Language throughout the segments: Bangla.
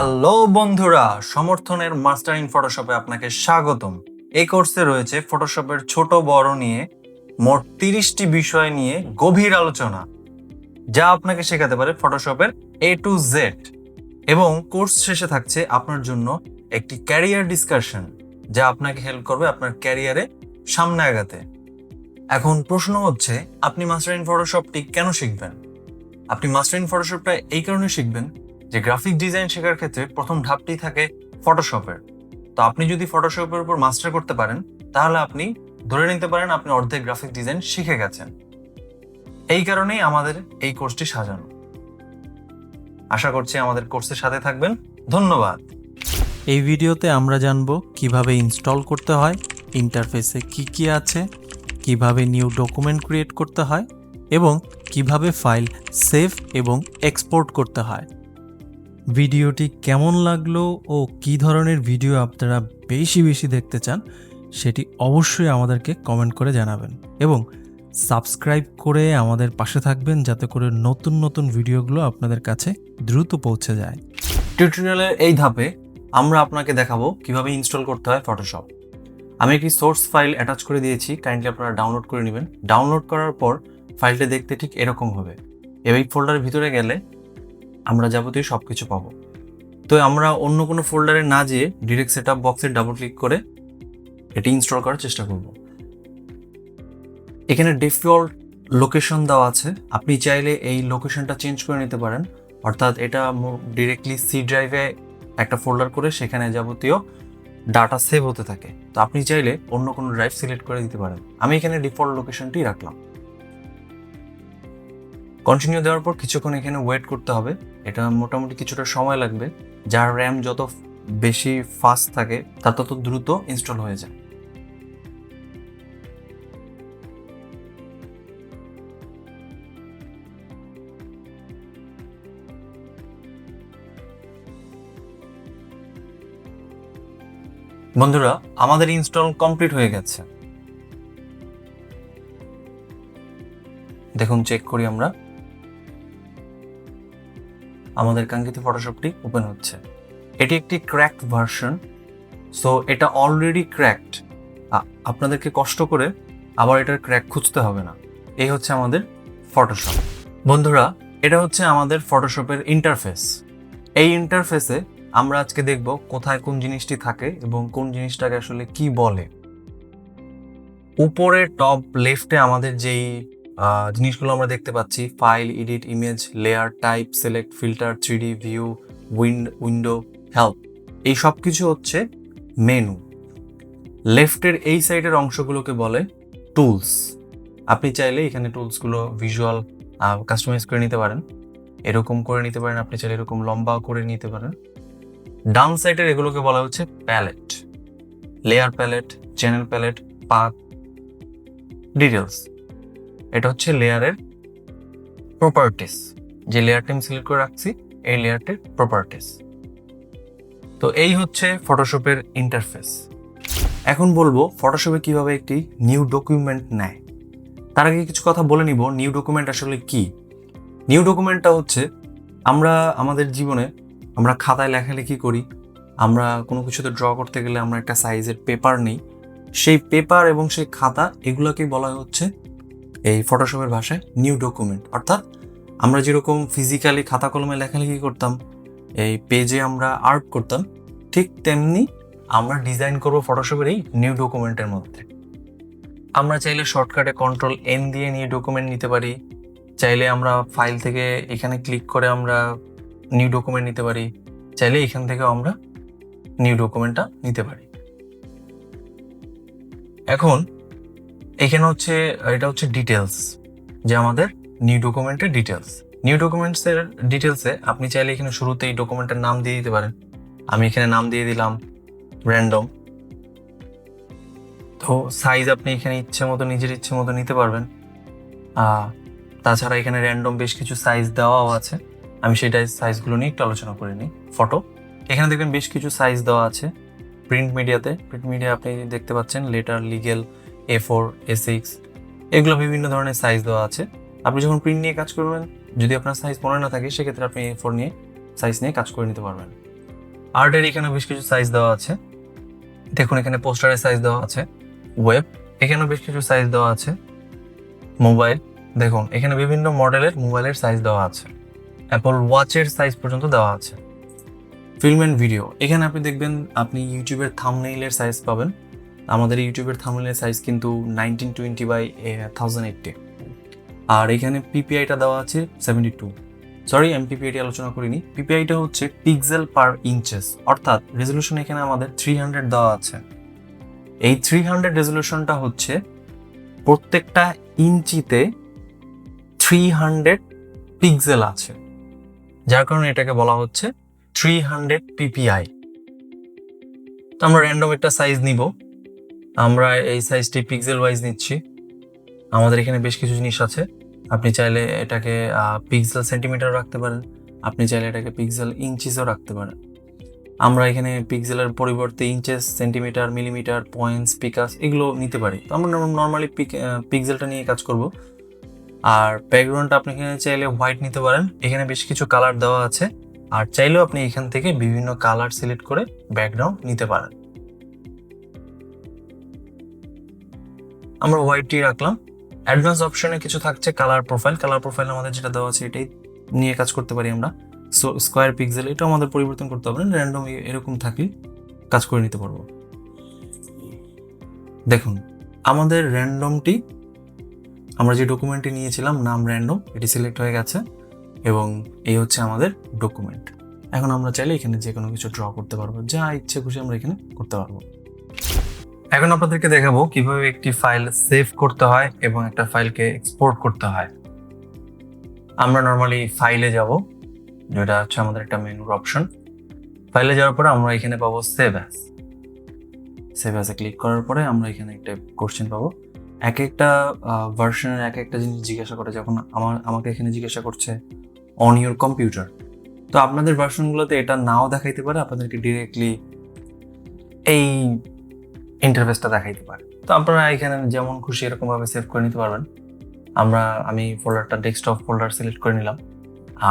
হ্যালো বন্ধুরা, সমর্থনের মাস্টার ইন ফটোশপে আপনাকে স্বাগতম। এই কোর্সে রয়েছে ফটোশপের ছোট বড় নিয়ে মোট তিরিশটি বিষয় নিয়ে গভীর আলোচনা, যা আপনাকে শেখাতে পারে ফটোশপের এ টু জেড এবং কোর্স শেষে থাকছে আপনার জন্য একটি ক্যারিয়ার ডিসকাশন যা আপনাকে হেল্প করবে আপনার ক্যারিয়ারে সামনে আগাতে। এখন প্রশ্ন হচ্ছে, আপনি মাস্টার ইন ফটোশপটি কেন শিখবেন? আপনি মাস্টার ইন ফটোশপটা এই কারণে শিখবেন যে গ্রাফিক ডিজাইন শেখার ক্ষেত্রে প্রথম ধাপটি থাকে ফটোশপের তো আপনি যদি ফটোশপের উপর মাস্টার করতে পারেন, তাহলে আপনি ধরে নিতে পারেন আপনি অর্ধেক গ্রাফিক ডিজাইন শিখে গেছেন। এই কারণেই আমাদের এই কোর্সটি সাজানো। আশা করছি আমাদের কোর্সের সাথে থাকবেন। ধন্যবাদ। এই ভিডিওতে আমরা জানব কীভাবে ইনস্টল করতে হয় ইন্টারফেসে কি কি আছে, কীভাবে নিউ ডকুমেন্ট ক্রিয়েট করতে হয় এবং কীভাবে ফাইল সেভ এবং এক্সপোর্ট করতে হয়। ভিডিওটি কেমন লাগল ও কি ধরনের ভিডিও আপনারা বেশি বেশি দেখতে চান, সেটি অবশ্যই আমাদেরকে কমেন্ট করে জানাবেন। এবং সাবস্ক্রাইব করে আমাদের পাশে থাকবেন যাতে করে নতুন নতুন ভিডিওগুলো আপনাদের কাছে দ্রুত পৌঁছে যায়। টিউটোরিয়ালের এই ধাপে আমরা আপনাকে দেখাবো কীভাবে ইনস্টল করতে হয় ফটোশপ আমি একটি সোর্স ফাইল অ্যাটাচ করে দিয়েছি কাইন্ডলি আপনারা ডাউনলোড করে নেবেন। ডাউনলোড করার পর ফাইলটা দেখতে ঠিক এরকম হবে। এই ফোল্ডারের ভিতরে গেলে আমরা যাবতীয় সব কিছু পাবো। তো আমরা অন্য কোনো ফোল্ডারে না যেয়ে ডিরেক্ট সেট আপ বক্সে ডাবল ক্লিক করে এটি ইনস্টল করার চেষ্টা করব। এখানে ডিফল্ট লোকেশন দেওয়া আছে। আপনি চাইলে এই লোকেশনটা চেঞ্জ করে নিতে পারেন। অর্থাৎ এটা ডিরেক্টলি সি ড্রাইভে একটা ফোল্ডার করে সেখানে যাবতীয় ডাটা সেভ হতে থাকে। তো আপনি চাইলে অন্য কোনো ড্রাইভ সিলেক্ট করে দিতে পারেন। আমি এখানে ডিফল্ট লোকেশনটি রাখলাম। কন্টিনিউ দেওয়ার পর কিছুক্ষণ এখানে ওয়েট করতে হবে। এটা মোটামুটি কিছুটা সময় লাগবে। যার র্যাম যত বেশি ফাস্ট থাকে তা তত দ্রুত ইনস্টল হয়ে যায়। বন্ধুরা, আমাদের ইনস্টল কমপ্লিট হয়ে গেছে। দেখুন চেক করি আমরা। আমাদের কাঙ্ক্ষিত ফটোশপটি ওপেন হচ্ছে। এটি একটি ক্র্যাকড ভার্সন সো এটা অলরেডি ক্র্যাকড আপনাদেরকে কষ্ট করে আবার এটার ক্র্যাক খুঁজতে হবে না। এই হচ্ছে আমাদের ফটোশপ বন্ধুরা, এটা হচ্ছে আমাদের ফটোশপের ইন্টারফেস এই ইন্টারফেসে আমরা আজকে দেখব কোথায় কোন জিনিসটি থাকে এবং কোন জিনিসটাকে আসলে কি বলে। উপরে টপ লেফটে আমাদের যেই জিনিসগুলো আমরা দেখতে পাচ্ছি file edit image layer type select filter three D view wind window help এই সব কিছু হচ্ছে মেনু লেফটের এই সাইডের অংশগুলোকে বলে টুলস আপনি চাইলে এখানে টুলসগুলো ভিজুয়াল কাস্টমাইজ করে নিতে পারেন। এরকম করে নিতে পারেন, আপনি চাইলে এরকম লম্বা করে নিতে পারেন। ডান সাইডের এগুলোকে বলা হচ্ছে palette layer palette channel palette path details এটা হচ্ছে লেয়ারের প্রপার্টিস যে লেয়ারটি আমি সিলেক্ট করে রাখছি, এই লেয়ারটির প্রপার্টিস তো এই হচ্ছে ফটোশপের ইন্টারফেস এখন বলব ফটোশপে কীভাবে একটি নিউ ডকুমেন্ট নেয়? তার আগে কিছু কথা বলে নিব নিউ ডকুমেন্ট আসলে কি? নিউ ডকুমেন্টটা হচ্ছে, আমরা আমাদের জীবনে, আমরা খাতায় লেখালেখি করি, আমরা কোনো কিছুতে ড্র করতে গেলে আমরা একটা সাইজের পেপার নিই। সেই পেপার এবং সেই খাতা, এগুলোকেই বলা হচ্ছে এই ফটোশপের ভাষায় নিউ ডকুমেন্ট অর্থাৎ আমরা যেরকম ফিজিক্যালি খাতা কলমে লেখালেখি করতাম, এই পেজে আমরা আর্ট করতাম, ঠিক তেমনি আমরা ডিজাইন করব ফটোশপের এই নিউ ডকুমেন্টের মধ্যে। আমরা চাইলে শর্টকাটে কন্ট্রোল এন দিয়ে নিউ ডকুমেন্ট নিতে পারি, চাইলে আমরা ফাইল থেকে এখানে ক্লিক করে আমরা নিউ ডকুমেন্ট নিতে পারি, চাইলে এখান থেকেও আমরা নিউ ডকুমেন্টটা নিতে পারি। এখন এখানে হচ্ছে এটা হচ্ছে ডিটেলস যে আমাদের নিউ ডকুমেন্টের ডিটেলস নিউ ডকুমেন্টসের ডিটেলসে আপনি চাইলে এখানে শুরুতেই ডকুমেন্টের নাম দিয়ে দিতে পারেন। আমি এখানে নাম দিয়ে দিলাম র্যান্ডম তো সাইজ আপনি এখানে ইচ্ছে মতো, নিজের ইচ্ছে মতো নিতে পারবেন। তাছাড়া এখানে র্যান্ডম বেশ কিছু সাইজ দেওয়াও আছে। আমি সেটাই সাইজগুলো নিয়ে একটু আলোচনা করে নিই। ফটো এখানে দেখবেন বেশ কিছু সাইজ দেওয়া আছে। প্রিন্ট মিডিয়াতে প্রিন্ট মিডিয়া আপনি দেখতে পাচ্ছেন letter legal A four A six এগুলো বিভিন্ন ধরনের সাইজ দেওয়া আছে। আপনি যখন প্রিন্ট নিয়ে কাজ করবেন, যদি আপনার সাইজ মনে না থাকে, সেক্ষেত্রে আপনি এ ফোর নিয়ে সাইজ নিয়ে কাজ করে নিতে পারবেন। আর্টের এখানে বেশ কিছু সাইজ দেওয়া আছে। দেখুন, এখানে পোস্টারের সাইজ দেওয়া আছে। ওয়েব এখানেও বেশ কিছু সাইজ দেওয়া আছে। মোবাইল দেখুন, এখানে বিভিন্ন মডেলের মোবাইলের সাইজ দেওয়া আছে। অ্যাপল ওয়াচের সাইজ পর্যন্ত দেওয়া আছে। ফিল্ম অ্যান্ড ভিডিও এখানে আপনি দেখবেন, আপনি ইউটিউবের থামনেইলের সাইজ পাবেন। আমাদের ইউটিউবের থামলের সাইজ কিন্তু nineteen twenty by thousand eighty আর এখানে পিপিআইটা দেওয়া আছে সেভেন্টি টু সরি আমি পিপিআইটি আলোচনা করিনি। পিপিআইটা হচ্ছে পিক্সেল পার ইঞ্চেস অর্থাৎ রেজলিউশন এখানে আমাদের থ্রি হান্ড্রেড দেওয়া আছে। এই থ্রি হান্ড্রেড রেজলিউশনটা হচ্ছে প্রত্যেকটা ইঞ্চিতে থ্রি হান্ড্রেড পিক্সেল আছে। যার কারণে এটাকে বলা হচ্ছে থ্রি হান্ড্রেড পিপিআই তো আমরা র্যান্ডম একটা সাইজ নিব। আমরা এই সাইজটি পিক্সেল ওয়াইজ নিচ্ছি। আমাদের এখানে বেশ কিছু জিনিস আছে। আপনি চাইলে এটাকে পিক্সেল সেন্টিমিটার রাখতে পারেন। আপনি চাইলে এটাকে পিক্সেল ইঞ্চিসও রাখতে পারেন। আমরা এখানে পিক্সেলের পরিবর্তে inches centimetre millimetre points picas এগুলো নিতে পারি। তো আমরা নর্মালি পিক্সেলটা নিয়ে কাজ করব। আর ব্যাকগ্রাউন্ডটা আপনি এখানে চাইলে হোয়াইট নিতে পারেন। এখানে বেশ কিছু কালার দেওয়া আছে। আর চাইলেও আপনি এখান থেকে বিভিন্ন কালার সিলেক্ট করে ব্যাকগ্রাউন্ড নিতে পারেন। আমরা হোয়াইটটি রাখলাম। অ্যাডভান্স অপশনে কিছু থাকছে কালার প্রোফাইল কালার প্রোফাইল আমাদের যেটা দেওয়া আছে, এটাই নিয়ে কাজ করতে পারি আমরা। সো স্কোয়ার পিক্সেল এটা আমাদের পরিবর্তন করতে হবে না র্যান্ডম এরকম থাকলে কাজ করে নিতে পারব। দেখুন, আমাদের র্যান্ডমটি আমরা যে ডকুমেন্টটি নিয়েছিলাম, নাম র্যান্ডম এটি সিলেক্ট হয়ে গেছে এবং এই হচ্ছে আমাদের ডকুমেন্ট এখন আমরা চাইলে এখানে যে কোনো কিছু ড্র করতে পারব। যা ইচ্ছে খুশি আমরা এখানে করতে পারব। এখন আপনাদেরকে দেখাবো কীভাবে একটি ফাইল সেভ করতে হয় এবং একটা ফাইলকে এক্সপোর্ট করতে হয়। আমরা নর্মালি ফাইলে যাব। যেটা হচ্ছে আমাদের একটা মেনুর অপশন ফাইলে যাওয়ার পরে আমরা এখানে পাবো সেভ অ্যাস সেভ অ্যাসে ক্লিক করার পরে আমরা এখানে একটা কোশ্চেন পাবো। এক একটা ভার্সনের এক একটা জিনিস জিজ্ঞাসা করে। যখন আমার, আমাকে এখানে জিজ্ঞাসা করছে অন ইউর কম্পিউটার তো আপনাদের ভার্সনগুলোতে এটা নাও দেখাইতে পারে। আপনাদেরকে ডিরেক্টলি এই ইন্টারফেসটা দেখাইতে পারে। তো আপনারা এখানে যেমন খুশি এরকমভাবে সেভ করে নিতে পারবেন। আমরা, আমি ফোল্ডারটা ডেস্কটপ ফোল্ডার সিলেক্ট করে নিলাম।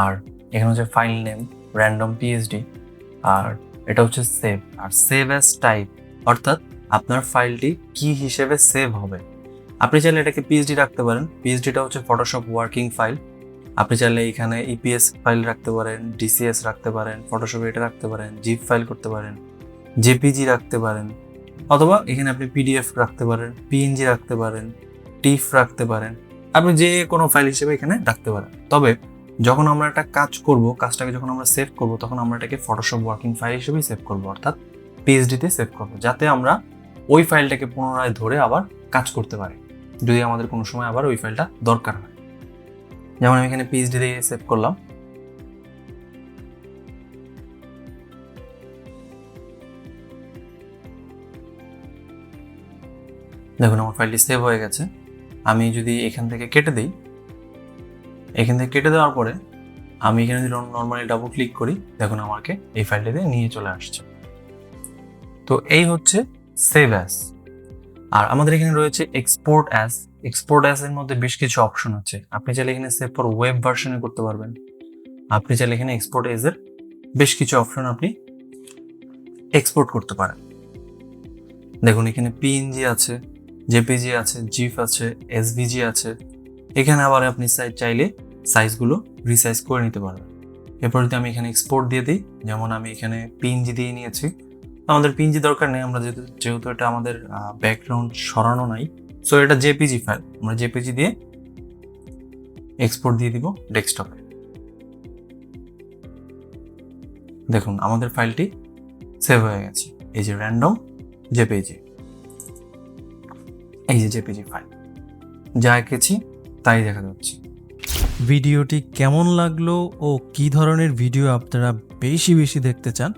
আর এখানে হচ্ছে ফাইল নেম র্যান্ডম পিএইচডি আর এটা হচ্ছে সেভ আর সেভ অ্যাজ টাইপ অর্থাৎ আপনার ফাইলটি কি হিসেবে সেভ হবে। আপনি চাইলে এটাকে পিএইচডি রাখতে পারেন। পিএইচডিটা হচ্ছে ফটোশপ ওয়ার্কিং ফাইল আপনি চাইলে এখানে ইপিএস ফাইল রাখতে পারেন ডিসিএস রাখতে পারেন ফটোশপে এটা রাখতে পারেন জিপ ফাইল করতে পারেন জেপিজি রাখতে পারেন। অথবা এখানে আপনি পিডিএফ রাখতে পারেন পিএনজি রাখতে পারেন টিফ রাখতে পারেন। আপনি যে কোনো ফাইল হিসেবে এখানে রাখতে পারেন। তবে যখন আমরা একটা কাজ করব, কাজটাকে যখন আমরা সেভ করব, তখন আমরা এটাকে ফটোশপ ওয়ার্কিং ফাইল হিসেবেই সেভ করব, অর্থাৎ পিএইচডিতে সেভ করব, যাতে আমরা ওই ফাইলটাকে পুনরায় ধরে আবার কাজ করতে পারি। যদি আমাদের কোনো সময় আবার ওই ফাইলটা দরকার হয়। যেমন আমি এখানে পিএইচডি দিয়ে সেভ করলাম। দেখুন, আমার ফাইলটি সেভ হয়ে গেছে। আমি যদি এখান থেকে কেটে দিই, এখান থেকে কেটে দেওয়ার পরে আমি এখানে যদি নর্মালি ডাবল ক্লিক করি, দেখুন, আমাকে এই ফাইলটিতে নিয়ে চলে আসছে। তো এই হচ্ছে সেভ অ্যাস আর আমাদের এখানে রয়েছে এক্সপোর্ট অ্যাস এক্সপোর্ট অ্যাস এর মধ্যে বেশ কিছু অপশন আছে। আপনি চাইলে এখানে সেভ ফর ওয়েব ভার্সনে করতে পারবেন। আপনি চাইলে এখানে এক্সপোর্ট এর বেশ কিছু অপশন আপনি এক্সপোর্ট করতে পারেন। দেখুন, এখানে পিএনজি আছে। জেপিজি আছে, জিফ আছে, এসভিজি আছে। এখানে আবার আপনি সাইজ চাইলে সাইজগুলো রিসাইজ করে নিতে পারবেন। এরপর যদি আমি এখানে এক্সপোর্ট দিয়ে দিই, যেমন আমি এখানে পিএনজি দিয়ে নিয়েছি। আমাদের পিএনজি দরকার নেই, আমরা যেহেতু যেহেতু এটা আমাদের ব্যাকগ্রাউন্ড সরানো নাই। সো এটা জেপিজি ফাইল আমরা জেপিজি দিয়ে এক্সপোর্ট দিয়ে দিব ডেস্কটপে দেখুন, আমাদের ফাইলটি সেভ হয়ে গেছে। এই যে র্যান্ডম জেপিজি এই যে জেপিজি ফাইল যা এঁকেছি তাই দেখা যাচ্ছে। ভিডিওটি কেমন লাগল ও কি ধরনের ভিডিও আপনারা বেশি বেশি দেখতে চান,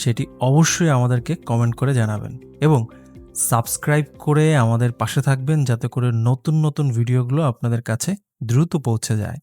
সেটি অবশ্যই আমাদেরকে কমেন্ট করে জানাবেন এবং সাবস্ক্রাইব করে আমাদের পাশে থাকবেন, যাতে করে নতুন নতুন ভিডিওগুলো আপনাদের কাছে দ্রুত পৌঁছে যায়।